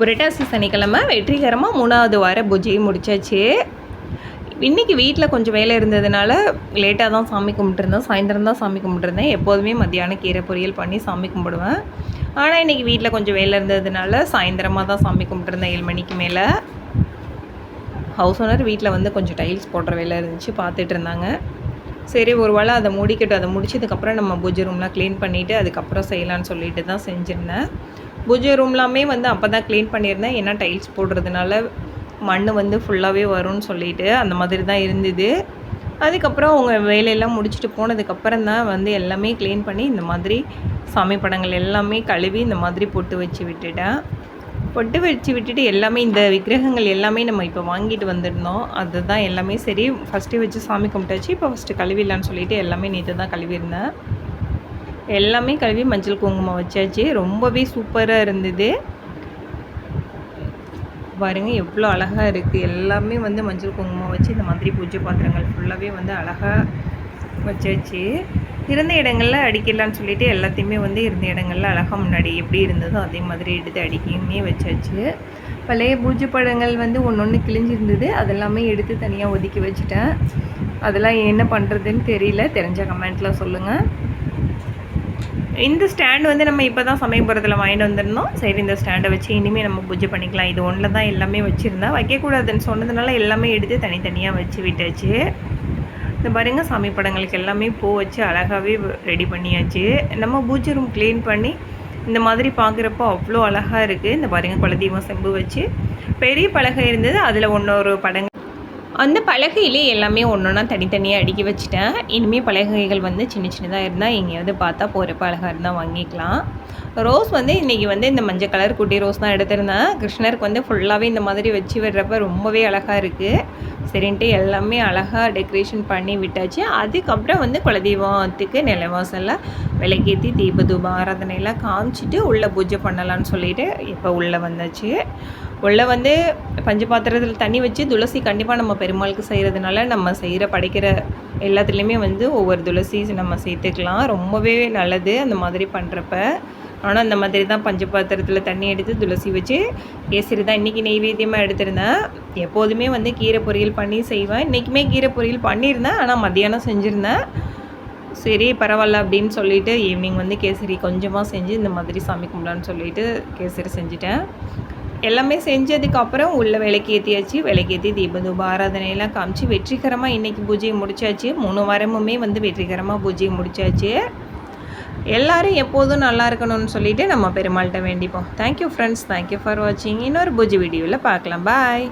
புரட்டாசி சனிக்கிழமை வெற்றிகரமாக மூணாவது வார பூஜையை முடிச்சாச்சு. இன்றைக்கி வீட்டில் கொஞ்சம் வேலை இருந்ததுனால லேட்டாக தான் சாமி கும்பிட்டுருந்தேன். சாயந்தரம் தான் சாமி கும்பிட்டுருந்தேன். எப்போதுமே மத்தியானம் கீரை பொரியல் பண்ணி சாமி கும்பிடுவேன். ஆனால் இன்றைக்கி வீட்டில் கொஞ்சம் வேலை இருந்ததுனால சாயந்தரமாக தான் சாமி கும்பிட்டுருந்தேன் ஏழு மணிக்கு மேலே. ஹவுஸ் ஓனர் வீட்டில் வந்து கொஞ்சம் டைல்ஸ் போடுற வேலை இருந்துச்சு பார்த்துட்டு இருந்தாங்க. சரி ஒரு வேளை அதை முடிக்கட்டும். அதை முடிச்சதுக்கப்புறம் நம்ம பூஜை ரூம்லாம் க்ளீன் பண்ணிவிட்டு அதுக்கப்புறம் செய்யலான்னு சொல்லிட்டு தான் செஞ்சுருந்தேன். பூஜை ரூம்லாமே வந்து அப்போ தான் க்ளீன் பண்ணியிருந்தேன். ஏன்னா டைல்ஸ் போடுறதுனால மண் வந்து ஃபுல்லாகவே வரும்னு சொல்லிட்டு அந்த மாதிரி தான் இருந்தது. அதுக்கப்புறம் அவங்க வேலையெல்லாம் முடிச்சுட்டு போனதுக்கப்புறம் தான் வந்து எல்லாமே க்ளீன் பண்ணி இந்த மாதிரி சாமி படங்கள் எல்லாமே கழுவி இந்த மாதிரி பொட்டு வச்சு விட்டுட்டேன். பொட்டு வச்சு விட்டுட்டு எல்லாமே இந்த விக்கிரகங்கள் எல்லாமே நம்ம இப்போ வாங்கிட்டு வந்துருந்தோம். அதுதான் எல்லாமே சரி. ஃபஸ்ட்டு வச்சு சாமி கும்பிட்டாச்சு. இப்போ ஃபஸ்ட்டு கழுவிடலான்னு சொல்லிட்டு எல்லாமே நேற்று தான் கழுவியிருந்தேன். எல்லாமே கழுவி மஞ்சள் குங்குமம் வச்சாச்சு. ரொம்பவே சூப்பராக இருந்தது. பாருங்கள் எவ்வளோ அழகாக இருக்குது எல்லாமே வந்து மஞ்சள் குங்குமம் வச்சு இந்த மாதிரி பூஜை பாத்திரங்கள் ஃபுல்லாகவே வந்து அழகாக வச்சாச்சு. இருந்த இடங்களில் அடிக்கலான்னு சொல்லிட்டு எல்லாத்தையுமே வந்து இருந்த இடங்களில் அழகாக முன்னாடி எப்படி இருந்ததோ அதே மாதிரி எடுத்து அடிக்கையுமே வச்சாச்சு. பழைய பூஜை படங்கள் வந்து ஒன்று ஒன்று கிழிஞ்சிருந்தது. அதெல்லாமே எடுத்து தனியாக ஒதுக்கி வச்சுட்டேன். அதெல்லாம் என்ன பண்ணுறதுன்னு தெரியல. தெரிஞ்ச கமெண்ட்டில் சொல்லுங்கள் இந்த ஸ்டாண்டு வந்து நம்ம இப்போ தான் சமயபுரத்தில் வாங்கிட்டு வந்திருந்தோம். சரி இந்த ஸ்டாண்டை வச்சு இனிமேல் நம்ம பூஜை பண்ணிக்கலாம். இது ஒன்றில் தான் எல்லாமே வச்சுருந்தேன் வைக்கக்கூடாதுன்னு சொன்னதுனால எல்லாமே எடுத்து தனித்தனியாக வச்சு விட்டாச்சு. இந்த பாருங்கள் சாமி படங்களுக்கு எல்லாமே பூ வச்சு அழகாகவே ரெடி பண்ணியாச்சு. நம்ம பூஜை ரூம் க்ளீன் பண்ணி இந்த மாதிரி பார்க்குறப்போ அவ்வளோ அழகாக இருக்குது இந்த பாருங்கள் குலதெய்வம் செம்பு வச்சு. பெரிய பலகை இருந்தது. அதில் ஒன்றொரு படங்கள் அந்த பலகையிலே எல்லாமே ஒன்று ஒன்றா தனித்தனியாக அடுக்கி வச்சுட்டேன். இனிமேல் பலகைகள் வந்து சின்ன சின்னதாக இருந்தால் எங்கேயாவது பார்த்தா போகிறப்ப அழகாக இருந்தால் வாங்கிக்கலாம். ரோஸ் வந்து இன்றைக்கி வந்து இந்த மஞ்சள் கலர் குட்டி ரோஸ் தான் எடுத்திருந்தேன். கிருஷ்ணருக்கு வந்து ஃபுல்லாகவே இந்த மாதிரி வச்சு விடுறப்ப ரொம்பவே அழகாக இருக்குது சரின்ட்டு எல்லாமே அழகாக டெக்கரேஷன் பண்ணி விட்டாச்சு. அதுக்கப்புறம் வந்து குலதெய்வத்துக்கு நிலவாசலில் விளக்கேற்றி தீப தூப ஆராதனையெல்லாம் காமிச்சிட்டு உள்ளே பூஜை பண்ணலான்னு சொல்லிட்டு இப்போ உள்ளே வந்தாச்சு. உள்ளே வந்து பஞ்ச பாத்திரத்தில் தண்ணி வச்சு துளசி கண்டிப்பாக நம்ம பெருமாளுக்கு செய்கிறதுனால நம்ம செய்கிற படைக்கிற எல்லாத்துலேயுமே வந்து ஒவ்வொரு துளசி நம்ம சேர்த்துக்கலாம். ரொம்பவே நல்லது அந்த மாதிரி பண்ணுறப்ப ஆனால் அந்த மாதிரி தான் பஞ்சு பாத்திரத்தில் தண்ணி எடுத்து துளசி வச்சு கேசரி தான் இன்றைக்கி நெய்வேத்தியமாக எடுத்திருந்தேன் எப்போதுமே வந்து கீரை பொரியல் பண்ணி செய்வேன். இன்றைக்குமே கீரை பொரியல் பண்ணியிருந்தேன். ஆனால் மத்தியானம் செஞ்சுருந்தேன். சரி பரவாயில்ல அப்படின்னு சொல்லிவிட்டு ஈவினிங் வந்து கேசரி கொஞ்சமாக செஞ்சு இந்த மாதிரி சாமி கும்பிடான்னு சொல்லிட்டு கேசரி செஞ்சுட்டேன். எல்லாமே செஞ்சதுக்கப்புறம் உள்ள விளக்கேற்றியாச்சு விளக்கேற்றி தீபதூப ஆராதனையெல்லாம் காமிச்சு வெற்றிகரமாக இன்றைக்கி பூஜையை முடித்தாச்சு மூணு வாரமுமே வந்து வெற்றிகரமாக பூஜையை முடித்தாச்சு எல்லோரும் எப்போதும் நல்லா இருக்கணும்னு சொல்லிவிட்டு நம்ம பெருமாள்கிட்ட வேண்டிப்போம். Thank you friends thank you for வாட்சிங் இன்னொரு பூஜை வீடியோவில் பார்க்கலாம். பாய்